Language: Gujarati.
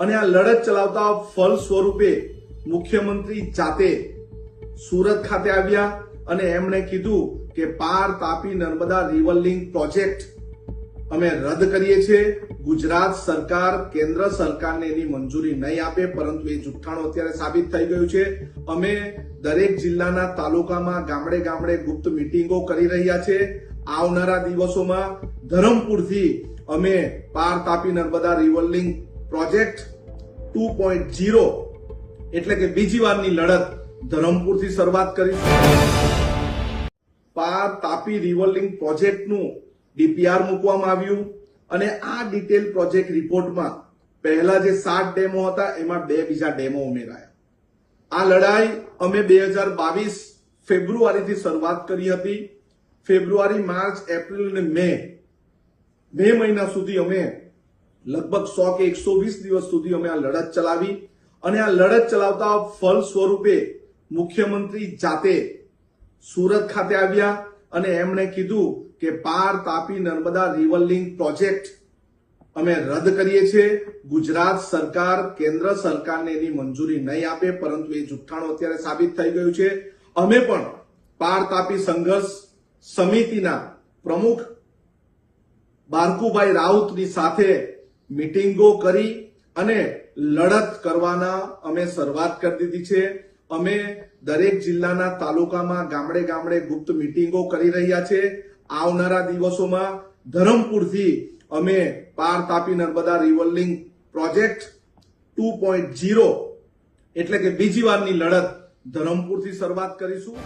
અને આ લડત ચલાવતા ફળ સ્વરૂપે મુખ્યમંત્રી જાતે સુરત ખાતે આવ્યા અને એમણે કીધું કે Par Tapi Narmada river link project અમે રદ કરીએ છીએ. ગુજરાત સરકાર કેન્દ્ર સરકારને એની મંજૂરી નહીં આપે, પરંતુ એ જુઠ્ઠાણું અત્યારે સાબિત થઈ ગયું છે. અમે દરેક જિલ્લાના તાલુકામાં ગામડે ગામડે ગુપ્ત મિટિંગો કરી રહ્યા છે. આવનારા દિવસોમાં ધરમપુરથી અમે Par Tapi Narmada river link project two point zero એટલે કે બીજી વારની લડત ધરમપુરથી શરૂઆત કરી પાર તાપી રિવરલિંગ પ્રોજેક્ટનું ડીપીઆર મૂકવામાં આવ્યું અને આ ડિટેલ પ્રોજેક્ટ રિપોર્ટમાં પહેલા જે સાત ડેમો હતા, એમાં બે બીજા ડેમો ઉમેરાયા. આ લડાઈ અમે બે હજાર બાવીસ ફેબ્રુઆરીથી શરૂઆત કરી હતી. ફેબ્રુઆરી, માર્ચ, એપ્રિલ અને મે મે મહિના સુધી અમે લગભગ સો કે એકસો વીસ દિવસ સુધી અમે આ લડત ચલાવી અને આ લડત ચલાવતા ફળ સ્વરૂપે મુખ્યમંત્રી જાતે સુરત ખાતે આવ્યા અને એમણે કીધું કે Par Tapi Narmada river link project અમે રદ કરીએ છીએ. ગુજરાત સરકાર કેન્દ્ર સરકારને એની મંજૂરી નહીં આપે, પરંતુ એ જુઠ્ઠાણું અત્યારે સાબિત થઈ ગયું છે. અમે પણ પાર તાપી સંઘર્ષ સમિતિના પ્રમુખ બારકુભાઈ રાઉતની સાથે મિટિંગો કરી અને લડત કરવાના અમે શરૂઆત કરી દીધી છે. અમે દરેક જિલ્લાના તાલુકામાં ગામડે ગામડે ગુપ્ત મિટિંગો કરી રહ્યા છે. આવનારા દિવસોમાં ધરમપુરથી અમે Par Tapi Narmada river project two point zero એટલે કે બીજી વારની લડત ધરમપુરથી શરૂઆત કરીશું.